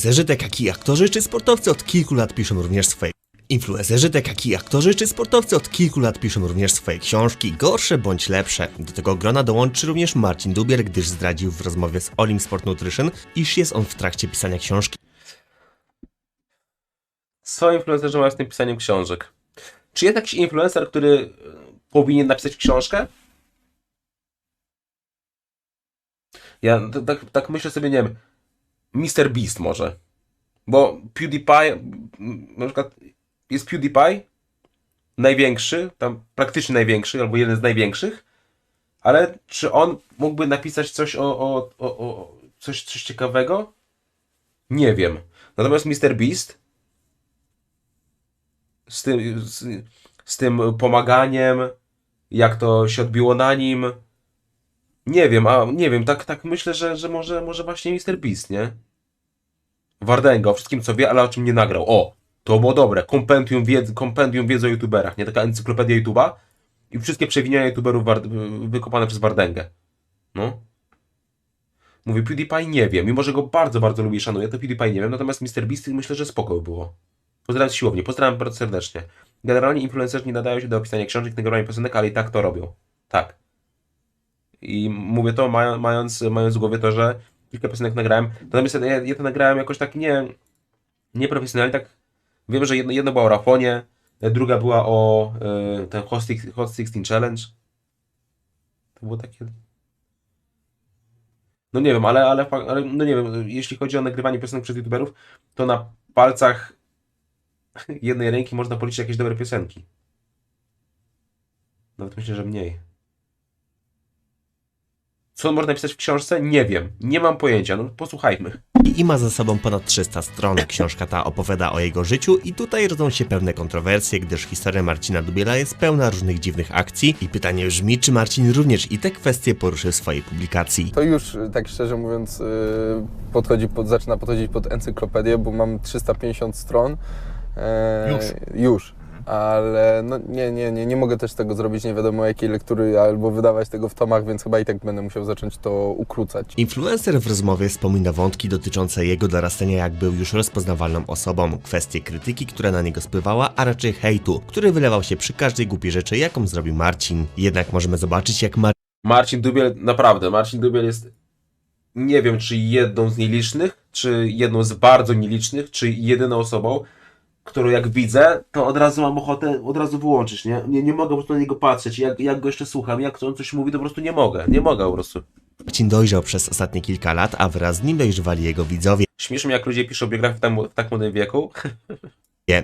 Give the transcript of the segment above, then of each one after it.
Influencerzy, tak jak i aktorzy czy sportowcy od kilku lat piszą również swoje Influencerzy, tak jak i aktorzy czy sportowcy od kilku lat piszą również swoje książki, gorsze bądź lepsze. Do tego grona dołączy również Marcin Dubiel, gdyż zdradził w rozmowie z Olim Sport Nutrition, iż jest on w trakcie pisania książki. Co influencerzy mają z tym pisaniem książek? Czy jest jakiś influencer, który e, powinien napisać książkę? Ja tak, tak myślę sobie, nie wiem, Mr. Beast może. Bo PewDiePie, na przykład jest PewDiePie, największy, tam praktycznie największy, albo jeden z największych, ale czy on mógłby napisać coś o, o, o, o coś, coś ciekawego? Nie wiem. Natomiast Mr. Beast z tym, z, z tym pomaganiem, jak to się odbiło na nim. Nie wiem, a nie wiem, tak, tak myślę, że, że może, może właśnie Mr. Beast, nie? Wardenga o wszystkim co wie, ale o czym nie nagrał. O, to było dobre. Kompendium wiedzy, kompendium wiedzy o youtuberach, nie? Taka encyklopedia YouTube'a i wszystkie przewinienia youtuberów wykopane przez Wardęgę. No. Mówię, PewDiePie nie wiem, mimo że go bardzo, bardzo lubię i szanuję, to PewDiePie nie wiem, natomiast Mr. Beast myślę, że spoko by było. Pozdrawiam z siłowni, pozdrawiam bardzo serdecznie. Generalnie influencerzy nie nadają się do opisania książek, nagrywania piosenek, ale i tak to robią. Tak. I mówię to mają, mając, mając w głowie to, że kilka piosenek nagrałem. Natomiast ja, ja to nagrałem jakoś tak nie, nieprofesjonalnie, tak wiem, że jedno, jedno była o Rafonie, druga była o y, ten Hot, Six- Hot 16 Challenge. To było takie... No nie wiem, ale, ale, ale no nie wiem, jeśli chodzi o nagrywanie piosenek przez youtuberów, to na palcach jednej ręki można policzyć jakieś dobre piosenki. Nawet myślę, że mniej. Co można napisać w książce? Nie wiem. Nie mam pojęcia. No posłuchajmy. I ma za sobą ponad 300 stron. Książka ta opowiada o jego życiu i tutaj rodzą się pewne kontrowersje, gdyż historia Marcina Dubiela jest pełna różnych dziwnych akcji i pytanie brzmi, czy Marcin również i te kwestie poruszy w swojej publikacji. To już, tak szczerze mówiąc, y, podchodzi pod, zaczyna podchodzić pod encyklopedię, bo mam 350 stron. E, Już. Już. Ale no nie, nie, nie, nie mogę też tego zrobić nie wiadomo jakiej lektury albo wydawać tego w tomach, więc chyba i tak będę musiał zacząć to ukrócać. Influencer w rozmowie wspomina wątki dotyczące jego dorastania, jak był już rozpoznawalną osobą, kwestie krytyki, która na niego spływała, a raczej hejtu, który wylewał się przy każdej głupiej rzeczy, jaką zrobił Marcin. Jednak możemy zobaczyć, jak Marcin Marcin Dubiel, naprawdę, Marcin Dubiel jest, nie wiem, czy jedną z nielicznych, czy jedną z bardzo nielicznych, czy jedyną osobą, którą jak widzę, to od razu mam ochotę od razu wyłączyć, nie? Nie, nie mogę po prostu na niego patrzeć, jak, jak go jeszcze słucham, jak on coś mówi, to po prostu nie mogę, nie mogę po prostu. dojrzał przez ostatnie kilka lat, a wraz z nim dojrzewali jego widzowie. Śmieszy mnie, jak ludzie piszą biografię w tak, w tak młodym wieku.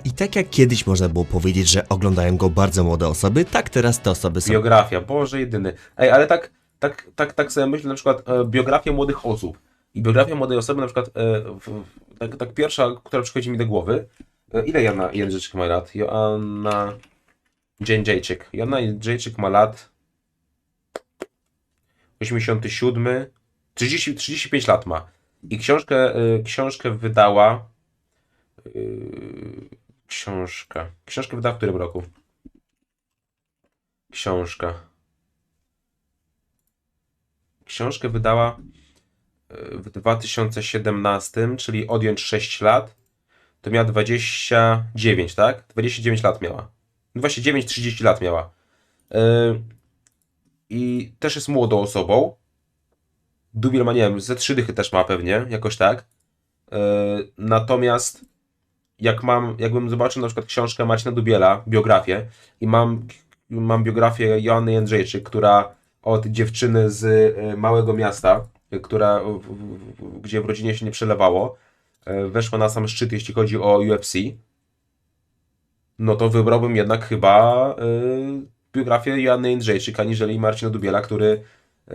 I tak jak kiedyś można było powiedzieć, że oglądają go bardzo młode osoby, tak teraz te osoby są Biografia, Boże jedyny. Ej, ale tak, tak, tak, tak sobie myślę, na przykład e, biografia młodych osób. I biografia młodej osoby, na przykład, e, w, tak, tak pierwsza, która przychodzi mi do głowy. E, ile Jana Jędrzejczyk ma lat? Joanna Jędrzejczyk. Joanna Jędrzejczyk ma lat 87, 30, 35 lat ma. I książkę, e, książkę wydała. e, Książka. Książkę wydała w którym roku? Książka. Książkę wydała w 2017, czyli odjąć 6 lat, to miała 29, tak? 29 lat miała. 29-30 lat miała. E, I też jest młodą osobą. Dubiel ma, nie wiem, ze trzy dychy też ma pewnie, jakoś tak. E, Natomiast jak mam, jakbym zobaczył na przykład książkę Marcina Dubiela, biografię, i mam, mam biografię Joanny Jędrzejczyk, która od dziewczyny z e, małego miasta, która, gdzie w rodzinie się nie przelewało, weszła na sam szczyt, jeśli chodzi o UFC, no to wybrałbym jednak chyba e, biografię Joanny Jędrzejczyk, aniżeli Marcina Dubiela, który e,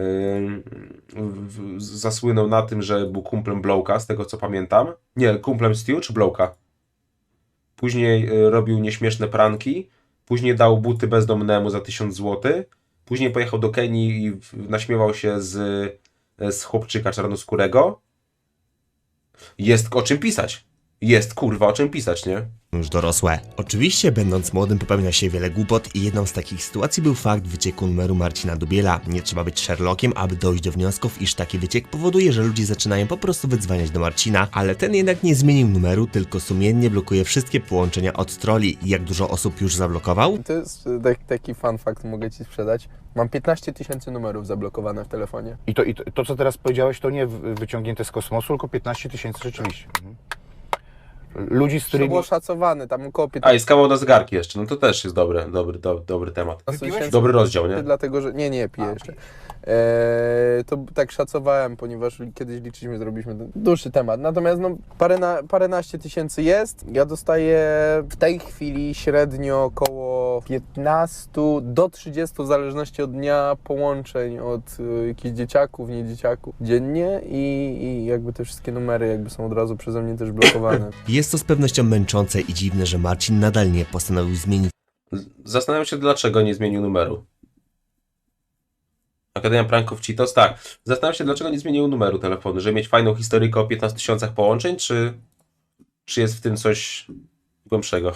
zasłynął na tym, że był kumplem Blowka, z tego co pamiętam. Nie, kumplem Stu czy Blowka? Później robił nieśmieszne pranki. Później dał buty bezdomnemu za 1000 zł. Później pojechał do Kenii i naśmiewał się z, z chłopczyka czarnoskórego. Jest o czym pisać. Jest kurwa o czym pisać, nie? już dorosłe. Oczywiście, będąc młodym, popełnia się wiele głupot i jedną z takich sytuacji był fakt wycieku numeru Marcina Dubiela. Nie trzeba być Sherlockiem, aby dojść do wniosków, iż taki wyciek powoduje, że ludzie zaczynają po prostu wydzwaniać do Marcina, ale ten jednak nie zmienił numeru, tylko sumiennie blokuje wszystkie połączenia od troli. Jak dużo osób już zablokował? To jest e, tak, taki fun fact, mogę Ci sprzedać. Mam 15 tysięcy numerów zablokowane w telefonie. I to, i to, to, co teraz powiedziałeś, to nie w- wyciągnięte z kosmosu, tylko 15 tysięcy rzeczywiście. Mhm. Ludzi, z To którymi... było szacowane, tam około A 15 i z kawał do zegarki jeszcze, no to też jest dobry, dobry, do, dobry temat. Dobry rozdział, nie? Dlatego, że... Nie, nie, piję jeszcze. Eee, to tak szacowałem, ponieważ kiedyś liczyliśmy, zrobiliśmy ten dłuższy temat. Natomiast no, parę na, paręnaście tysięcy jest. Ja dostaję w tej chwili średnio około 15 do 30 w zależności od dnia połączeń od y, jakichś dzieciaków, nie dzieciaków dziennie i, i jakby te wszystkie numery jakby są od razu przeze mnie też blokowane. Jest to z pewnością męczące i dziwne, że Marcin nadal nie postanowił zmienić Zastanawiam się, dlaczego nie zmienił numeru. Akademia Pranków Cheetos, tak. Zastanawiam się, dlaczego nie zmienił numeru telefonu, żeby mieć fajną historykę o 15 tysiącach połączeń, czy, czy jest w tym coś głębszego?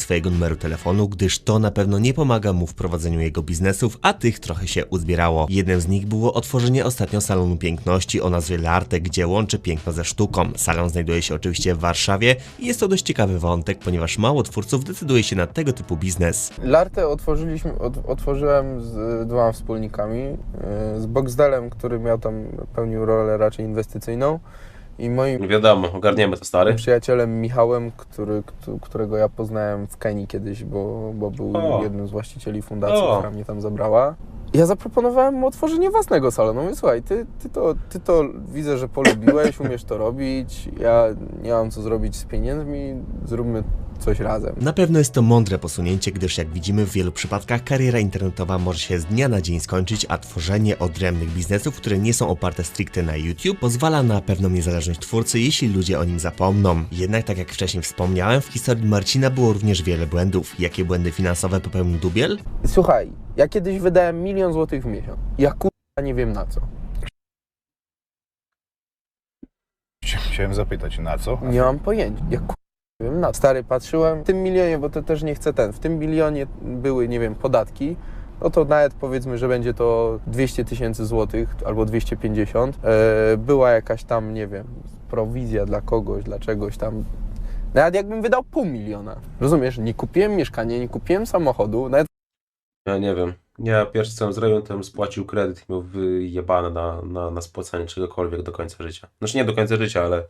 Swojego numeru telefonu, gdyż to na pewno nie pomaga mu w prowadzeniu jego biznesów, a tych trochę się uzbierało. Jednym z nich było otworzenie ostatnio salonu piękności o nazwie Larte, gdzie łączy piękno ze sztuką. Salon znajduje się oczywiście w Warszawie i jest to dość ciekawy wątek, ponieważ mało twórców decyduje się na tego typu biznes. Lartę otworzyliśmy, ot, otworzyłem z dwoma wspólnikami, yy, z Boxdelem, który miał tam, pełnił rolę raczej inwestycyjną i moim Wiadomo, ogarniemy to stary. przyjacielem Michałem, który, któ- którego ja poznałem w Kenii kiedyś, bo, bo był O. jednym z właścicieli fundacji, O. która mnie tam zabrała. Ja zaproponowałem mu otworzenie własnego salonu. Mówię, słuchaj, ty, ty, to, ty to widzę, że polubiłeś, umiesz to robić, ja nie mam co zrobić z pieniędzmi, zróbmy coś razem. Na pewno jest to mądre posunięcie, gdyż jak widzimy w wielu przypadkach kariera internetowa może się z dnia na dzień skończyć, a tworzenie odrębnych biznesów, które nie są oparte stricte na YouTube, pozwala na pewną niezależność twórcy, jeśli ludzie o nim zapomną. Jednak tak jak wcześniej wspomniałem, w historii Marcina było również wiele błędów. Jakie błędy finansowe popełnił Dubiel? Słuchaj, ja kiedyś wydałem milion złotych w miesiąc. Ja kurwa nie wiem na co. Chciałem zapytać, na co? Nie mam pojęcia. Ja kurwa wiem na. Stary, patrzyłem w tym milionie, bo to też nie chcę ten. W tym milionie były, nie wiem, podatki. No to nawet powiedzmy, że będzie to 200 tysięcy złotych albo 250. E, była jakaś tam, nie wiem, prowizja dla kogoś, dla czegoś tam. Nawet jakbym wydał pół miliona. Rozumiesz? Nie kupiłem mieszkania, nie kupiłem samochodu, nawet Ja nie wiem. Ja pierwsze co zrobił, to bym spłacił kredyt i miał wyjebane na, na, na spłacanie czegokolwiek do końca życia. Znaczy nie do końca życia, ale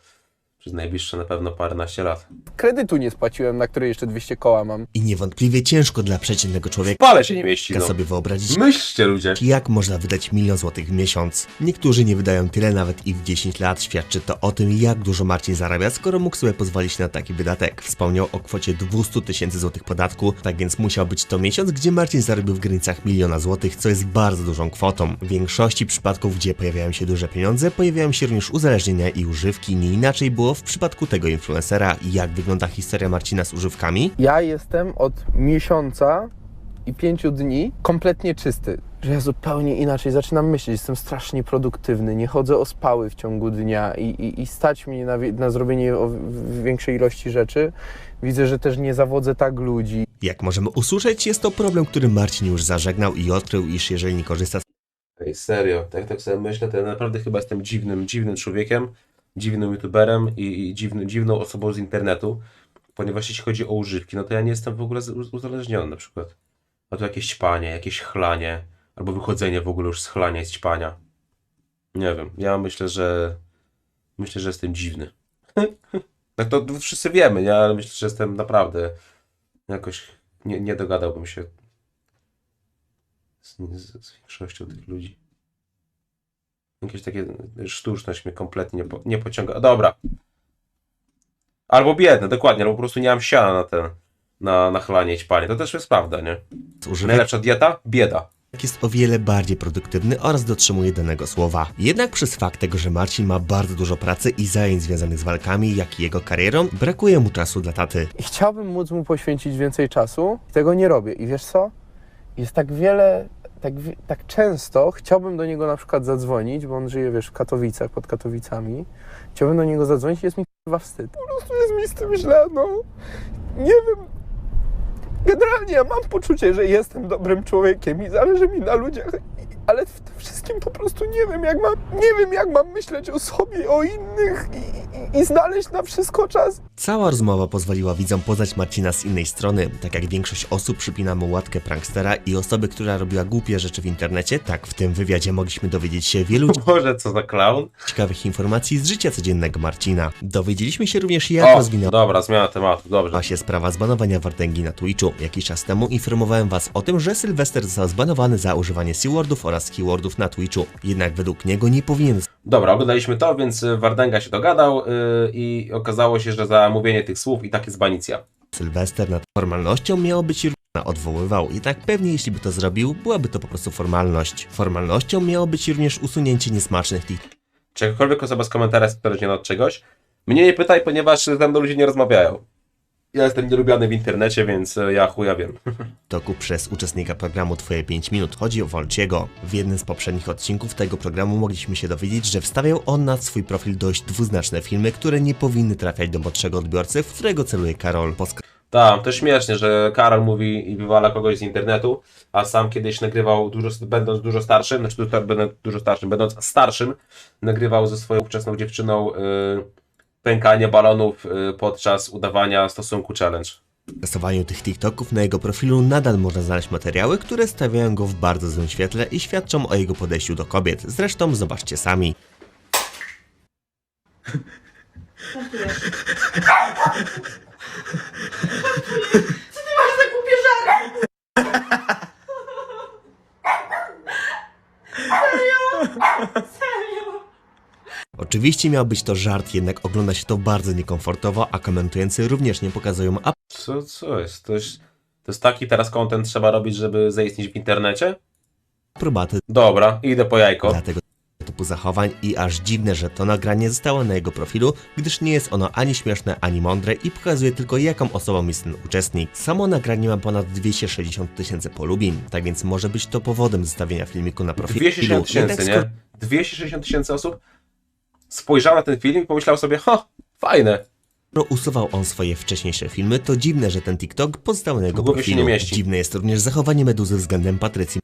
przez najbliższe na pewno paręnaście lat. kredytu nie spłaciłem, na który jeszcze 200 koła mam. I niewątpliwie ciężko dla przeciętnego człowieka Pale się nie mieści, no. sobie wyobrazić, Myślcie ludzie. jak można wydać milion złotych w miesiąc. Niektórzy nie wydają tyle nawet i w 10 lat. Świadczy to o tym, jak dużo Marcin zarabia, skoro mógł sobie pozwolić na taki wydatek. Wspomniał o kwocie 200 tysięcy złotych podatku, tak więc musiał być to miesiąc, gdzie Marcin zarobił w granicach miliona złotych, co jest bardzo dużą kwotą. W większości przypadków, gdzie pojawiają się duże pieniądze, pojawiają się również uzależnienia i używki. Nie inaczej było w przypadku tego influencera. Jak wygląda historia Marcina z używkami? Ja jestem od miesiąca i pięciu dni kompletnie czysty. Że ja zupełnie inaczej zaczynam myśleć, jestem strasznie produktywny, nie chodzę o spały w ciągu dnia i, i, i stać mnie na, na zrobienie większej ilości rzeczy. Widzę, że też nie zawodzę tak ludzi. Jak możemy usłyszeć, jest to problem, który Marcin już zażegnał i odkrył, iż jeżeli nie korzysta z Ej, serio, tak tak sobie myślę, to ja naprawdę chyba jestem dziwnym, dziwnym człowiekiem, dziwnym youtuberem i, i dziwny, dziwną osobą z internetu, ponieważ jeśli chodzi o używki, no to ja nie jestem w ogóle uzależniony na przykład. A to jakieś ćpanie, jakieś chlanie, albo wychodzenie w ogóle już z chlania i z ćpania. Nie wiem, ja myślę, że myślę, że jestem dziwny. tak to wszyscy wiemy, nie? Ale myślę, że jestem naprawdę jakoś nie, nie dogadałbym się z, z, z większością tych ludzi. Jakieś takie sztuczność mnie kompletnie nie, po, nie pociąga. Dobra. Albo biedne, dokładnie, albo po prostu nie mam siana na ten, na, na chlanie i ćpanie. To też jest prawda, nie? używek, Najlepsza dieta? Bieda. jest o wiele bardziej produktywny oraz dotrzymuje danego słowa. Jednak przez fakt tego, że Marcin ma bardzo dużo pracy i zajęć związanych z walkami, jak i jego karierą, brakuje mu czasu dla taty. I chciałbym móc mu poświęcić więcej czasu i tego nie robię. I wiesz co? Jest tak wiele, tak, tak często chciałbym do niego na przykład zadzwonić, bo on żyje, wiesz, w Katowicach, pod Katowicami. Chciałbym do niego zadzwonić i jest mi chyba wstyd. prostu jest mi z tym źle, no. Nie wiem. Generalnie ja mam poczucie, że jestem dobrym człowiekiem i zależy mi na ludziach, ale w tym wszystkim po prostu nie wiem, jak mam, nie wiem, jak mam myśleć o sobie, o innych i, i, i znaleźć na wszystko czas. Cała rozmowa pozwoliła widzom poznać Marcina z innej strony. Tak jak większość osób przypina mu łatkę prankstera i osoby, która robiła głupie rzeczy w internecie, tak w tym wywiadzie mogliśmy dowiedzieć się wielu Boże, co za clown. ciekawych informacji z życia codziennego Marcina. Dowiedzieliśmy się również jak O, rozwinęła dobra, zmiana tematu, dobrze. się sprawa zbanowania Wardęgi na Twitchu. Jakiś czas temu informowałem was o tym, że Sylwester został zbanowany za używanie C-wordów oraz keywordów na Twitchu. Jednak według niego nie powinien Dobra, oglądaliśmy to, więc y, Wardęga się dogadał i okazało się, że za mówienie tych słów i tak jest banicja. Sylwester nad formalnością miało być odwoływał, jednak pewnie jeśli by to zrobił, byłaby to po prostu formalność. Formalnością miało być również usunięcie niesmacznych tik- Czy jakakolwiek osoba z komentarzy jest od czegoś? Mnie nie pytaj, ponieważ ze mną ludzie nie rozmawiają. Ja jestem nielubiany w internecie, więc y, ja chuja wiem. toku przez uczestnika programu Twoje 5 minut. Chodzi o Wolciego. W jednym z poprzednich odcinków tego programu mogliśmy się dowiedzieć, że wstawiał on na swój profil dość dwuznaczne filmy, które nie powinny trafiać do młodszego odbiorcy, w którego celuje Karol. Po Tak, to śmiesznie, że Karol mówi i wywala kogoś z internetu, a sam kiedyś nagrywał, dużo, będąc dużo starszym, znaczy będąc dużo starszym, będąc starszym, nagrywał ze swoją ówczesną dziewczyną y, pękanie balonów y, podczas udawania stosunku challenge. stosowaniu tych TikToków na jego profilu nadal można znaleźć materiały, które stawiają go w bardzo złym świetle i świadczą o jego podejściu do kobiet. Zresztą zobaczcie sami. Masz za głupie żarty! Serio? Oczywiście miał być to żart, jednak ogląda się to bardzo niekomfortowo, a komentujący również nie pokazują Co, co jest? To, jest? to jest taki teraz content trzeba robić, żeby zaistnieć w internecie? aprobaty Dobra, idę po jajko. dla tego typu zachowań i aż dziwne, że to nagranie zostało na jego profilu, gdyż nie jest ono ani śmieszne, ani mądre i pokazuje tylko jaką osobą jest ten uczestnik. Samo nagranie ma ponad 260 tysięcy polubień, tak więc może być to powodem zostawienia filmiku na profilu. 260 tysięcy, Jednak nie? 260 tysięcy osób spojrzało na ten film i pomyślało sobie, ha, fajne. Skoro usuwał on swoje wcześniejsze filmy, to dziwne, że ten TikTok pozostał na jego głowie się profilu. nie mieści. Dziwne jest również zachowanie Meduzy względem Patrycji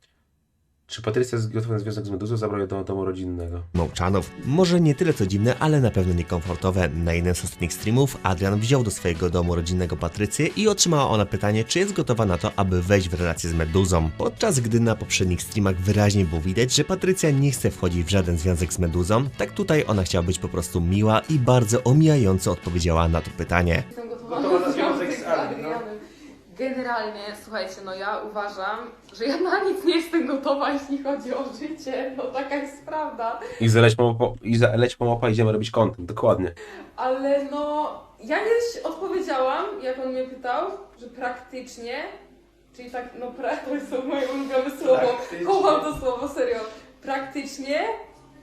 Czy Patrycja z gotowy na związek z Meduzą zabrał je do domu rodzinnego? Mołczanow. Może nie tyle co dziwne, ale na pewno niekomfortowe. Na jednym z ostatnich streamów Adrian wziął do swojego domu rodzinnego Patrycję i otrzymała ona pytanie, czy jest gotowa na to, aby wejść w relację z Meduzą. Podczas gdy na poprzednich streamach wyraźnie było widać, że Patrycja nie chce wchodzić w żaden związek z Meduzą, tak tutaj ona chciała być po prostu miła i bardzo omijająco odpowiedziała na to pytanie. Jestem gotowa na związek z Adrianem. Generalnie, słuchajcie, no ja uważam, że ja na nic nie jestem gotowa, jeśli chodzi o życie. No taka jest prawda. I leć po, po, i za- leć po mopa idziemy robić content, dokładnie. Ale no, ja kiedyś odpowiedziałam, jak on mnie pytał, że praktycznie, czyli tak, no pra, to jest to moje ulubione słowo, kocham to słowo, serio, praktycznie,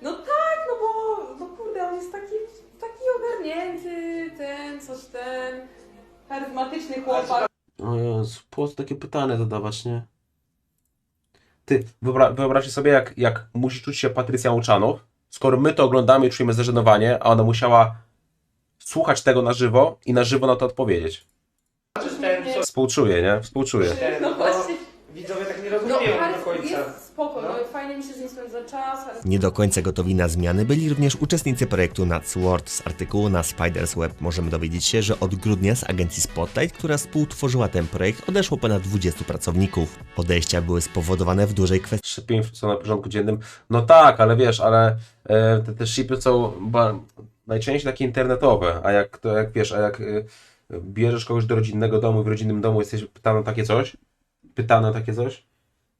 no tak, no bo, no kurde, on jest taki, taki ogarnięty, ten, coś ten, charyzmatyczny chłopak. O Jezu, po co takie pytanie zadawać, nie? Ty, wyobra- wyobraźcie sobie, jak, jak musi czuć się Patrycja Łuczanow, skoro my to oglądamy i czujemy zażenowanie, a ona musiała słuchać tego na żywo i na żywo na to odpowiedzieć. Współczuję, nie? Współczuję. no właśnie, Widzowie tak nie no rozumieją do charyz- końca. jest spoko, no fajnie mi się z nim spędza czas, charyz- Nie do końca gotowi na zmiany byli również uczestnicy projektu NatSword. Z artykułu na Spiders Web możemy dowiedzieć się, że od grudnia z agencji Spotlight, która współtworzyła ten projekt, odeszło ponad 20 pracowników. Odejścia były spowodowane w dużej kwestii Shipping są na porządku dziennym. No tak, ale wiesz, ale e, te, te shipy są ba, najczęściej takie internetowe, a jak to, jak wiesz, a jak e, bierzesz kogoś do rodzinnego domu i w rodzinnym domu jesteś pytany o takie coś, pytany o takie coś,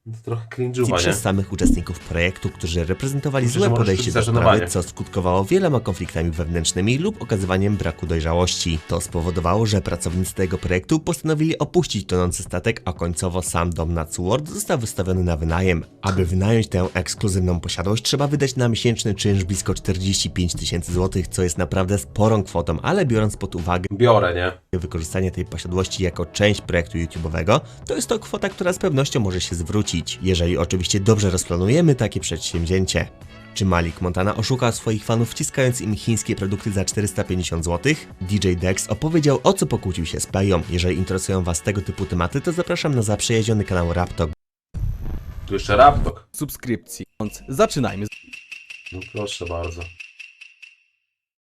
to trochę cringe'uwa, nie? przez samych uczestników projektu, którzy reprezentowali Myślę, złe podejście do sprawy, co skutkowało wieloma konfliktami wewnętrznymi lub okazywaniem braku dojrzałości. To spowodowało, że pracownicy tego projektu postanowili opuścić tonący statek, a końcowo sam dom na Sword został wystawiony na wynajem. Aby wynająć tę ekskluzywną posiadłość, trzeba wydać na miesięczny czynsz blisko 45 tysięcy złotych, co jest naprawdę sporą kwotą, ale biorąc pod uwagę Biorę, nie? wykorzystanie tej posiadłości jako część projektu YouTube'owego, to jest to kwota, która z pewnością może się zwrócić. Wrócić, jeżeli oczywiście dobrze rozplanujemy takie przedsięwzięcie. Czy Malik Montana oszukał swoich fanów wciskając im chińskie produkty za 450 zł? DJ Dex opowiedział o co pokłócił się z Playą. Jeżeli interesują Was tego typu tematy, to zapraszam na zaprzyjaźniony kanał Raptok. Tu jeszcze Raptok. subskrypcji. Zaczynajmy. No proszę bardzo.